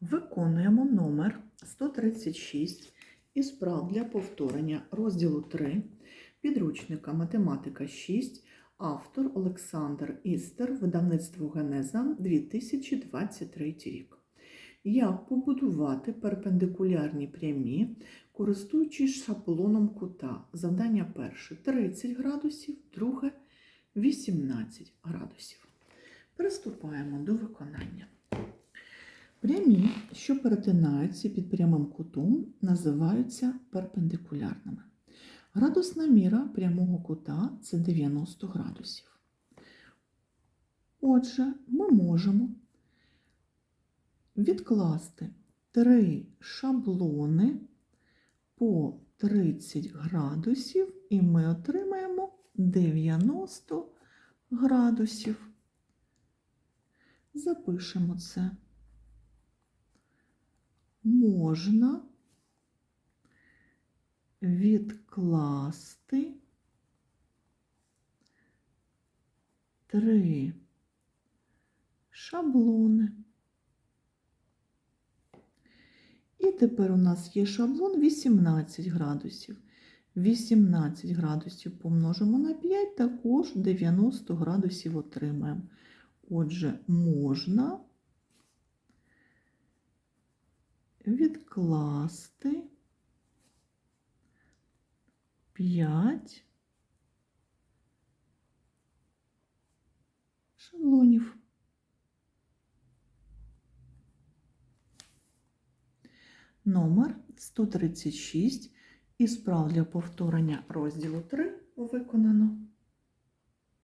Виконуємо номер 136 із прав для повторення розділу 3 підручника Математика 6, автор Олександр Істер, видавництво Генеза 2023 рік. Як побудувати перпендикулярні прямі, користуючись шаблоном кута? Завдання перше 30 градусів, друге 18 градусів. Приступаємо до виконання. Прямі, що перетинаються під прямим кутом, називаються перпендикулярними. Градусна міра прямого кута це 90 градусів. Отже, ми можемо відкласти три шаблони по 30 градусів, і ми отримаємо 90 градусів. Запишемо це можна відкласти три шаблони. І тепер у нас є шаблон 18 градусів. 18 градусів помножимо на 5, також 90 градусів отримаємо. Отже, можна відкласти 5 шаблонів. Номер 136 із прав для повторення розділу 3 виконано.